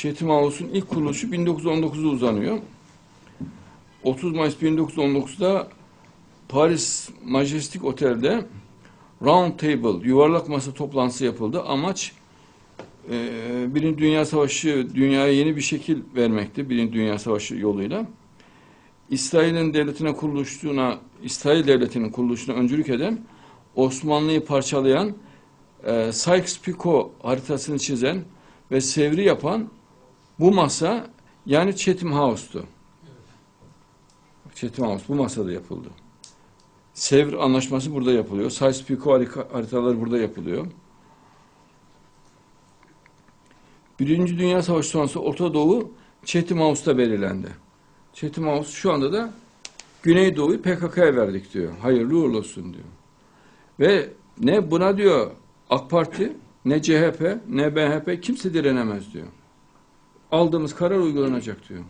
Chatham House'un ilk kuruluşu 1919'da uzanıyor. 30 Mayıs 1919'da Paris Majestic Otel'de Round Table, yuvarlak masa toplantısı yapıldı. Amaç e, Birinci Dünya Savaşı dünyaya yeni bir şekil vermekti. Birinci Dünya Savaşı yoluyla. İsrail'in devletine kuruluştuğuna, İsrail devletinin kuruluşuna öncülük eden Osmanlı'yı parçalayan e, Sykes-Picot haritasını çizen ve sevri yapan bu masa yani Chatham House'tu. Chatham House bu masada yapıldı. Sevr anlaşması burada yapılıyor. Sykes-Picot haritaları burada yapılıyor. Birinci Dünya Savaşı sonrası Orta Doğu Chatham House'ta belirlendi. Chatham House şu anda da Güneydoğu'yu PKK'ya verdik diyor. Hayırlı uğurlu olsun diyor. Ve ne buna diyor AK Parti, ne CHP, ne MHP kimse direnemez diyor. Aldığımız karar uygulanacak diyor.